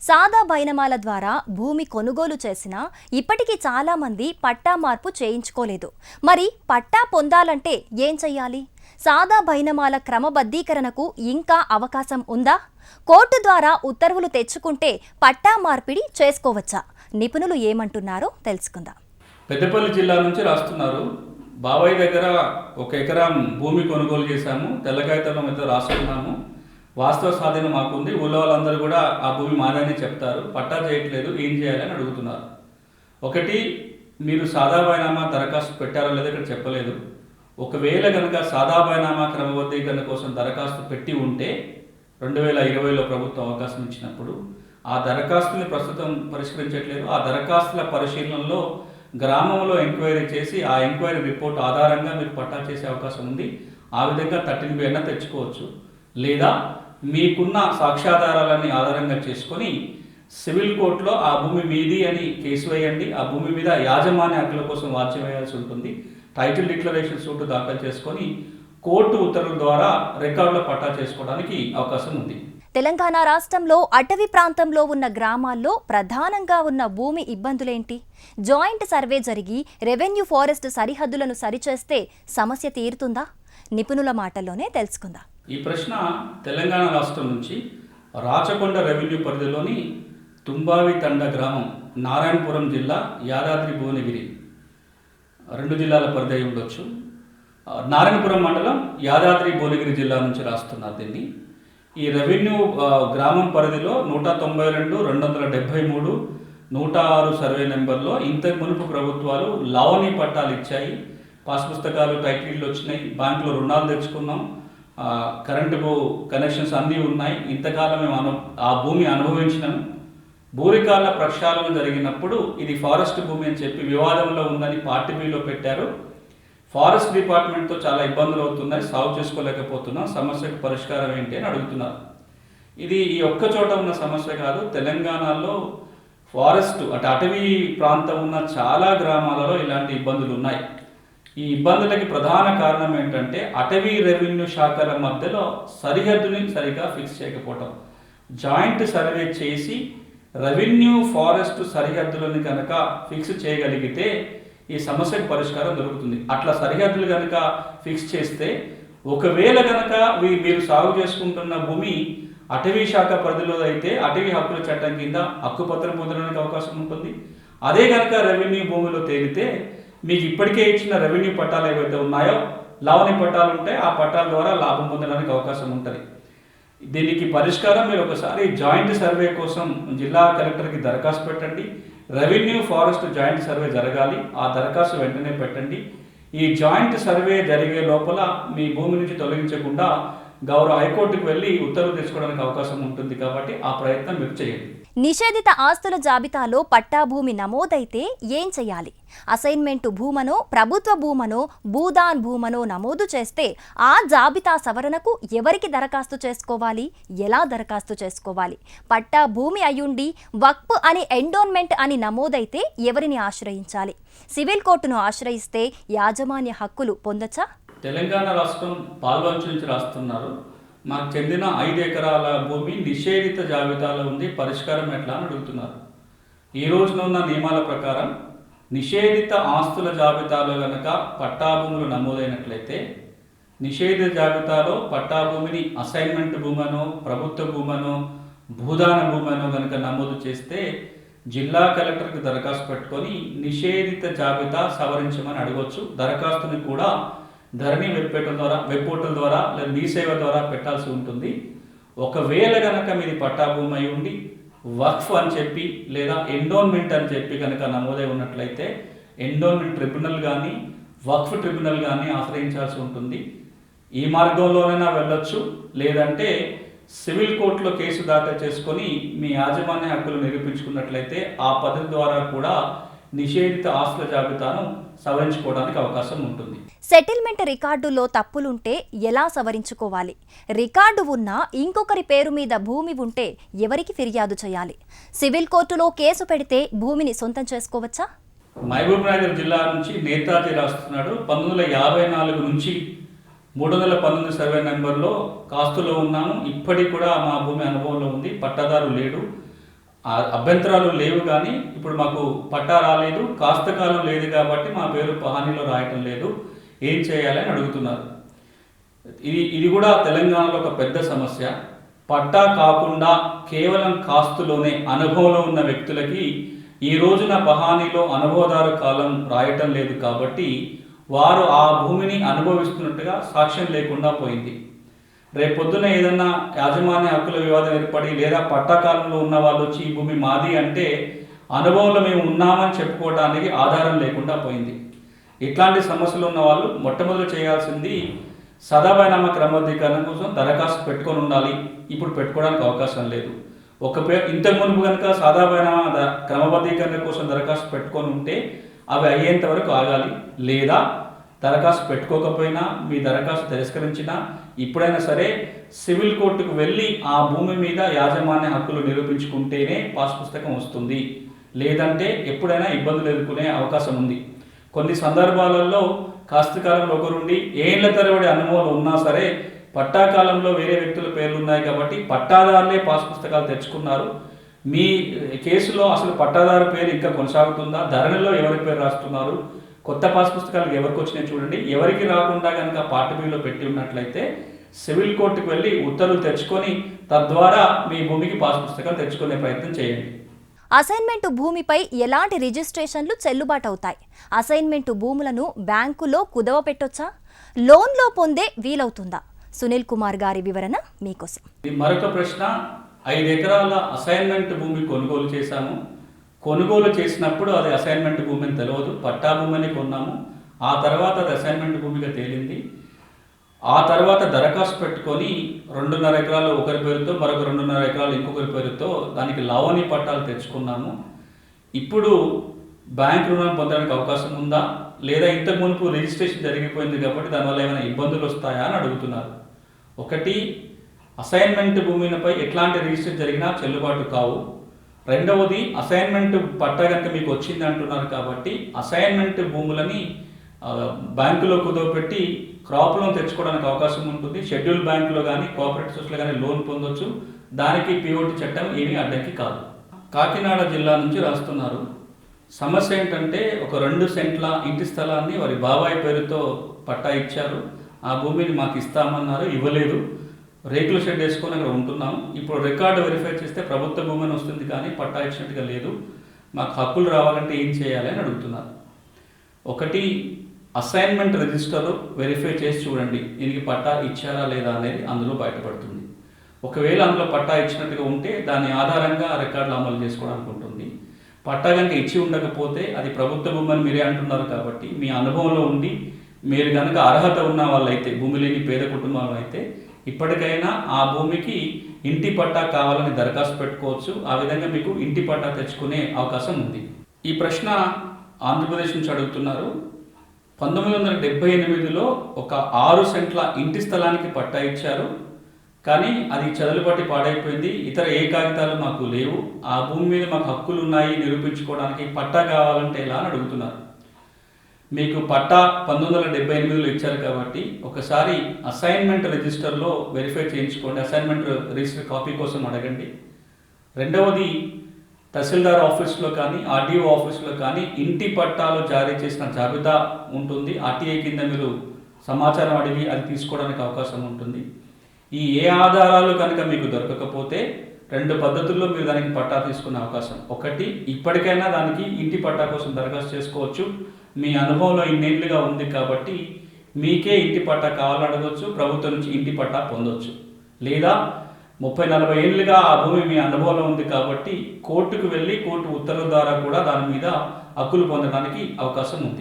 సాదా బైనమాల ద్వారా భూమి కొనుగోలు చేసినా ఇప్పటికీ చాలామంది పట్టా మార్పు చేయించుకోలేదు. మరి పట్టా పొందాలంటే ఏం చెయ్యాలి? సాదా బైనమాల క్రమబద్ధీకరణకు ఇంకా అవకాశం ఉందా? కోర్టు ద్వారా ఉత్తర్వులు తెచ్చుకుంటే పట్టా మార్పిడి చేసుకోవచ్చా? నిపుణులు ఏమంటున్నారో తెలుసుకుందాం. పెద్దపల్లి జిల్లా నుంచి రాస్తున్నారు. బాబాయ్ దగ్గర ఒక ఎకరం భూమి కొనుగోలు చేశాము. తెల్లకాయతలం అయితే రాసుకున్నాము. వాస్తవ స్వాధీనం మాకుంది. ఊళ్ళో వాళ్ళందరూ కూడా ఆ భూమి మాదని చెప్తారు. పట్టా చేయట్లేదు ఏం చేయాలని అడుగుతున్నారు. ఒకటి మీరు సాదా బైనామా దరఖాస్తు పెట్టారో లేదో ఇక్కడ చెప్పలేదు. ఒకవేళ కనుక సాదా బైనామా క్రమబద్ధీకరణ కోసం దరఖాస్తు పెట్టి ఉంటే రెండు వేల ఇరవైలో ప్రభుత్వం అవకాశం ఇచ్చినప్పుడు ఆ దరఖాస్తుని ప్రస్తుతం పరిష్కరించట్లేదు. ఆ దరఖాస్తుల పరిశీలనలో గ్రామంలో ఎంక్వైరీ చేసి ఆ ఎంక్వైరీ రిపోర్ట్ ఆధారంగా మీరు పట్టా చేసే అవకాశం ఉంది. ఆ విధంగా థర్టీన్ బి అయినా తెచ్చుకోవచ్చు. లేదా మీకున్న సాక్ష్యాధారాలన్నీ ఆధారంగా చేసుకొని సివిల్ కోర్టులో ఆ భూమి మీది అని కేసు వేయండి ఆ భూమి మీద యాజమాన్య హక్కుల కోసం వాచ్యం వేయాల్సి ఉంటుంది. టైటిల్ డిక్లరేషన్ సూట్ దాఖలు చేసుకొని కోర్టు ఉత్తర్వుల ద్వారా రికార్డుల పట్టా చేసుకోవడానికి అవకాశం ఉంది. తెలంగాణ రాష్ట్రంలో అటవీ ప్రాంతంలో ఉన్న గ్రామాల్లో ప్రధానంగా ఉన్న భూమి ఇబ్బందులేంటి? జాయింట్ సర్వే జరిగి రెవెన్యూ ఫారెస్ట్ సరిహద్దులను సరిచేస్తే సమస్య తీరుతుందా? నిపుణుల మాటల్లోనే తెలుసుకుందాం. ఈ ప్రశ్న తెలంగాణ రాష్ట్రం నుంచి రాచకొండ రెవెన్యూ పరిధిలోని తుంబావి తండ గ్రామం నారాయణపురం జిల్లా యాదాద్రి భువనగిరి రెండు జిల్లాల పరిధి అయి ఉండొచ్చు. నారాయణపురం మండలం యాదాద్రి భువనగిరి జిల్లా నుంచి రాస్తున్నారు దీన్ని. ఈ రెవెన్యూ గ్రామం పరిధిలో నూట తొంభై రెండు రెండు వందల డెబ్భై మూడు నూట ఆరు సర్వే నెంబర్లో ఇంతకు మునుపు ప్రభుత్వాలు లావణి పట్టాలు ఇచ్చాయి. పాస్ పుస్తకాలు టైటిల్లు వచ్చినాయి. బ్యాంకులో రుణాలు తెచ్చుకున్నాం. కరెంటు కనెక్షన్స్ అన్నీ ఉన్నాయి. ఇంతకాలం మేము అను ఆ భూమి అనుభవించినాము భూరికాల ప్రక్షాళన జరిగినప్పుడు ఇది ఫారెస్ట్ భూమి అని చెప్పి వివాదంలో ఉందని పార్టీ బిల్లో పెట్టారు. ఫారెస్ట్ డిపార్ట్మెంట్తో చాలా ఇబ్బందులు అవుతున్నాయి. సాల్వ్ చేసుకోలేకపోతున్నాం. సమస్యకు పరిష్కారం ఏంటి అని అడుగుతున్నారు. ఇది ఈ ఒక్క చోట ఉన్న సమస్య కాదు. తెలంగాణలో ఫారెస్ట్ అటు అటవీ ప్రాంతం ఉన్న చాలా గ్రామాలలో ఇలాంటి ఇబ్బందులు ఉన్నాయి. ఈ ఇబ్బందులకి ప్రధాన కారణం ఏంటంటే అటవీ రెవెన్యూ శాఖల మధ్యలో సరిహద్దుని సరిగా ఫిక్స్ చేయకపోవటం. జాయింట్ సర్వే చేసి రెవెన్యూ ఫారెస్ట్ సరిహద్దులను కనుక ఫిక్స్ చేయగలిగితే ఈ సమస్యకు పరిష్కారం దొరుకుతుంది. అట్లా సరిహద్దులు కనుక ఫిక్స్ చేస్తే ఒకవేళ కనుక మీరు సాగు చేసుకుంటున్న భూమి అటవీ శాఖ పరిధిలో అయితే అటవీ హక్కుల చట్టం కింద హక్కుపత్రం పొందడానికి అవకాశం ఉంటుంది. అదే కనుక రెవెన్యూ భూమిలో తేలితే మీకు ఇప్పటికే ఇచ్చిన రెవెన్యూ పట్టాలు ఏవైతే ఉన్నాయో లావణి పట్టాలు ఉంటే ఆ పట్టాల ద్వారా లాభం పొందడానికి అవకాశం ఉంటుంది. దీనికి పరిష్కారం మీరు ఒకసారి జాయింట్ సర్వే కోసం జిల్లా కలెక్టర్కి దరఖాస్తు పెట్టండి. రెవెన్యూ ఫారెస్ట్ జాయింట్ సర్వే జరగాలి. ఆ దరఖాస్తు వెంటనే పెట్టండి. ఈ జాయింట్ సర్వే జరిగే లోపల మీ భూమి నుంచి తొలగించకుండా గౌరవ హైకోర్టుకు వెళ్ళి ఉత్తర్వు తీసుకోవడానికి అవకాశం ఉంటుంది కాబట్టి ఆ ప్రయత్నం మీరు చేయండి. నిషేధిత ఆస్తుల జాబితాలో పట్టాభూమి నమోదైతే ఏం చేయాలి? అసైన్మెంట్ భూమనో ప్రభుత్వ భూమనో భూదాన్ భూమనో నమోదు చేస్తే ఆ జాబితా సవరణకు ఎవరికి దరఖాస్తు చేసుకోవాలి? ఎలా దరఖాస్తు చేసుకోవాలి? పట్టా భూమి అయ్యుండి వక్ఫ్ అని ఎండోన్మెంట్ అని నమోదైతే ఎవరిని ఆశ్రయించాలి? సివిల్ కోర్టును ఆశ్రయిస్తే యాజమాన్య హక్కులు పొందచ్చా? తెలంగాణ రాష్ట్రం పాల్వంచు నుంచి రాస్తున్నారు. మాకు చెందిన ఐదు ఎకరాల భూమి నిషేధిత జాబితాలో ఉంది పరిష్కారం ఎట్లా అని అడుగుతున్నారు. ఈ రోజునున్న నియమాల ప్రకారం నిషేధిత ఆస్తుల జాబితాలో కనుక పట్టాభూములు నమోదైనట్లయితే నిషేధిత జాబితాలో పట్టాభూమిని అసైన్మెంట్ భూమనో ప్రభుత్వ భూమనో భూదాన భూమను కనుక నమోదు చేస్తే జిల్లా కలెక్టర్కి దరఖాస్తు పెట్టుకొని నిషేధిత జాబితా సవరించమని అడగవచ్చు దరఖాస్తుని కూడా ధరణి వెబ్ ద్వారా వెబ్ పోర్టల్ ద్వారా లేదా మీ సేవ ద్వారా పెట్టాల్సి ఉంటుంది. ఒకవేళ కనుక మీది పట్టాభూమి అయి ఉండి వక్ఫ్ అని చెప్పి లేదా ఎండోన్మెంట్ అని చెప్పి కనుక నమోదై ఉన్నట్లయితే ఎండోన్మెంట్ ట్రిబ్యునల్ కానీ వక్ఫ్ ట్రిబ్యునల్ కానీ ఆశ్రయించాల్సి ఉంటుంది. ఈ మార్గంలోనైనా వెళ్ళొచ్చు. లేదంటే సివిల్ కోర్టులో కేసు దాఖలు చేసుకొని మీ యాజమాన్య హక్కులు నిరూపించుకున్నట్లయితే ఆ పద్ధతి ద్వారా కూడా నిషేధిత ఆస్తుల జాబితాను సవరించుకోవడానికి అవకాశం ఉంటుంది. సెటిల్మెంట్ రికార్డులో తప్పులుంటే ఎలా సవరించుకోవాలి? రికార్డు ఉన్నా ఇంకొకరి పేరు మీద భూమి ఉంటే ఎవరికి ఫిర్యాదు చేయాలి? సివిల్ కోర్టులో కేసు పెడితే భూమిని సొంతం చేసుకోవచ్చా? మహబూబ్ నగర్ జిల్లా నుంచి నేతాజీ రాస్తున్నాడు. పంతొమ్మిది వందల యాభై నాలుగు నుంచి మూడు వందల పంతొమ్మిది సర్వే నెంబర్లో కాస్తులో ఉన్నాము ఇప్పటికి కూడా మా భూమి అనుభవంలో ఉంది. పట్టాదారు లేడు. అభ్యంతరాలు లేవు కానీ ఇప్పుడు మాకు పట్టా రాలేదు కాస్త కాలం లేదు కాబట్టి మా పేరు పహానీలో రాయటం లేదు. ఏం చేయాలని అడుగుతున్నారు. ఇది ఇది కూడా తెలంగాణలో ఒక పెద్ద సమస్య. పట్టా కాకుండా కేవలం కాస్తులోనే అనుభవంలో ఉన్న వ్యక్తులకి ఈ రోజున పహానీలో అనుభవదారు కాలం రాయటం లేదు కాబట్టి వారు ఆ భూమిని అనుభవిస్తున్నట్టుగా సాక్ష్యం లేకుండా పోయింది. రేపొద్దున ఏదన్నా యాజమాన్య హక్కుల వివాదం ఏర్పడి లేదా పట్టాకాలంలో ఉన్న వాళ్ళు వచ్చి ఈ భూమి మాది అంటే అనుభవంలో మేము ఉన్నామని చెప్పుకోవడానికి ఆధారం లేకుండా పోయింది. ఇట్లాంటి సమస్యలు ఉన్న వాళ్ళు మొట్టమొదటి చేయాల్సింది సదాభైనామ క్రమబద్ధీకరణ కోసం దరఖాస్తు పెట్టుకొని ఉండాలి. ఇప్పుడు పెట్టుకోవడానికి అవకాశం లేదు. ఒక పే ఇంతకు మునుపు కనుక సాదాభైనామ ద- క్రమబద్ధీకరణ కోసం దరఖాస్తు పెట్టుకొని ఉంటే అవి అయ్యేంత వరకు ఆగాలి. లేదా దరఖాస్తు పెట్టుకోకపోయినా మీ దరఖాస్తు తిరస్కరించినా ఇప్పుడైనా సరే సివిల్ కోర్టుకు వెళ్ళి ఆ భూమి మీద యాజమాన్య హక్కులు నిరూపించుకుంటేనే పాస్ పుస్తకం వస్తుంది. లేదంటే ఎప్పుడైనా ఇబ్బందులు ఎదుర్కొనే అవకాశం ఉంది. కొన్ని సందర్భాలలో కాస్తకాలంలో ఒకరుండి ఏళ్ళ తరబడి అనుభవం ఉన్నా సరే పట్టాకాలంలో వేరే వ్యక్తుల పేర్లు ఉన్నాయి కాబట్టి పట్టాదారులే పాస్ పుస్తకాలు తెచ్చుకున్నారు. మీ కేసులో అసలు పట్టాదారు పేరు ఇంకా కొనసాగుతుందా? ధరణిలో ఎవరి పేరు రాస్తున్నారు? కొత్త పాస్ పుస్తకాలు ఎవరికి వచ్చినాయి చూడండి. ఎవరికి రాకుండా కనుక పార్ట్ బిలో పెట్టి ఉన్నట్లయితే సివిల్ కోర్టుకు వెళ్ళి ఉత్తర్వులు తెచ్చుకొని తద్వారా మీ భూమికి పాస్ పుస్తకాలు తెచ్చుకునే ప్రయత్నం చేయండి. అసైన్మెంట్ భూమిపై ఎలాంటి రిజిస్ట్రేషన్లు చెల్లుబాటు అవుతాయి అసైన్మెంట్ భూములను బ్యాంకులో కుదవ పెట్టొచ్చా? లోన్లో పొందే వీలవుతుందా? సునీల్ కుమార్ గారి వివరణ మీకోసం. మరొక ప్రశ్న. ఐదు ఎకరాల అసైన్మెంట్ భూమి కొనుగోలు చేశాము. కొనుగోలు చేసినప్పుడు అది అసైన్మెంట్ భూమి అని తెలియదు పట్టా భూమి అని కొన్నాము. ఆ తర్వాత అది అసైన్మెంట్ భూమిగా తేలింది. ఆ తర్వాత దరఖాస్తు పెట్టుకొని రెండున్నర ఎకరాలు ఒకరి పేరుతో మరొక రెండున్నర ఎకరాలు ఇంకొకరి పేరుతో దానికి లావణి పట్టాలు తెచ్చుకున్నాము. ఇప్పుడు బ్యాంక్ రుణం పొందడానికి అవకాశం ఉందా? లేదా ఇంతకు మునుపు రిజిస్ట్రేషన్ జరిగిపోయింది కాబట్టి దానివల్ల ఏమైనా ఇబ్బందులు వస్తాయా అని అడుగుతున్నారు. ఒకటి అసైన్మెంట్ భూమిపై ఎట్లాంటి రిజిస్ట్రేషన్ జరిగినా చెల్లుబాటు కావు. రెండవది అసైన్మెంట్ పట్టా కనుక మీకు వచ్చింది అంటున్నారు కాబట్టి అసైన్మెంట్ భూములని బ్యాంకులో కుదవపెట్టి క్రాప్ లోన్ తెచ్చుకోవడానికి అవకాశం ఉంటుంది. షెడ్యూల్ బ్యాంకులో కానీ కోఆపరేటివ్ సొసైటీలో కానీ లోన్ పొందొచ్చు. దానికి పిఓటి చట్టం ఏమీ అడ్డంకి కాదు. కాకినాడ జిల్లా నుంచి రాస్తున్నారు. సమస్య ఏంటంటే ఒక రెండు సెంట్ల ఇంటి స్థలాన్ని వారి బాబాయ్ పేరుతో పట్టా ఇచ్చారు. ఆ భూమిని మాకు ఇస్తామన్నారు ఇవ్వలేదు. రేకుల షెడ్ వేసుకొని అక్కడ ఉంటున్నాం ఇప్పుడు రికార్డు వెరిఫై చేస్తే ప్రభుత్వ భూమిని వస్తుంది కానీ పట్టా ఇచ్చినట్టుగా లేదు. మాకు హక్కులు రావాలంటే ఏం చేయాలి అని అడుగుతున్నారు. ఒకటి అసైన్మెంట్ రిజిస్టర్ వెరిఫై చేసి చూడండి. దీనికి పట్టా ఇచ్చారా లేదా అనేది అందులో బయటపడుతుంది. ఒకవేళ అందులో పట్టా ఇచ్చినట్టుగా ఉంటే దాని ఆధారంగా రికార్డులు అమలు చేసుకోవడానికి ఉంటుంది. పట్టా కనుక ఇచ్చి ఉండకపోతే అది ప్రభుత్వ భూమి మీరే అంటున్నారు కాబట్టి మీ అనుభవంలో ఉండి మీరు కనుక అర్హత ఉన్న వాళ్ళైతే భూమి లేని పేద కుటుంబాలు అయితే ఇప్పటికైనా ఆ భూమికి ఇంటి పట్టా కావాలని దరఖాస్తు పెట్టుకోవచ్చు. ఆ విధంగా మీకు ఇంటి పట్టా తెచ్చుకునే అవకాశం ఉంది. ఈ ప్రశ్న ఆంధ్రప్రదేశ్ నుంచి అడుగుతున్నారు. పంతొమ్మిది వందల డెబ్బై ఎనిమిదిలో ఒక ఆరు సెంట్ల ఇంటి స్థలానికి పట్టా ఇచ్చారు. కానీ అది చదులుపట్టి పాడైపోయింది. ఇతర ఏ కాగితాలు మాకు లేవు. ఆ భూమి మీద మాకు హక్కులు ఉన్నాయి నిరూపించుకోవడానికి పట్టా కావాలంటే ఎలా అని అడుగుతున్నారు. మీకు పట్టా పంతొమ్మిది వందల డెబ్బై ఎనిమిదిలో ఇచ్చారు కాబట్టి ఒకసారి అసైన్మెంట్ రిజిస్టర్లో వెరిఫై చేయించుకోండి. అసైన్మెంట్ రిజిస్టర్ కాపీ కోసం అడగండి. రెండవది తహసీల్దార్ ఆఫీస్లో కానీ ఆర్డీఓ ఆఫీస్లో కానీ ఇంటి పట్టాలు జారీ చేసిన జాబితా ఉంటుంది. ఆర్టీఐ కింద మీరు సమాచారం అడిగి అది తీసుకోవడానికి అవకాశం ఉంటుంది. ఈ ఏ ఆధారాలు కనుక మీకు దొరకకపోతే రెండు పద్ధతుల్లో మీరు దానికి పట్టా తీసుకునే అవకాశం. ఒకటి ఇప్పటికైనా దానికి ఇంటి పట్టా కోసం దరఖాస్తు చేసుకోవచ్చు. మీ అనుభవంలో ఇన్నేళ్ళుగా ఉంది కాబట్టి మీకే ఇంటి పట్టా కావాలని అడగవచ్చు ప్రభుత్వం నుంచి ఇంటి పట్టా పొందొచ్చు. లేదా ముప్పై నలభై ఏళ్ళుగా ఆ భూమి మీ అనుభవంలో ఉంది కాబట్టి కోర్టుకు వెళ్ళి కోర్టు ఉత్తర్వుల ద్వారా కూడా దాని మీద హక్కులు పొందడానికి అవకాశం ఉంది.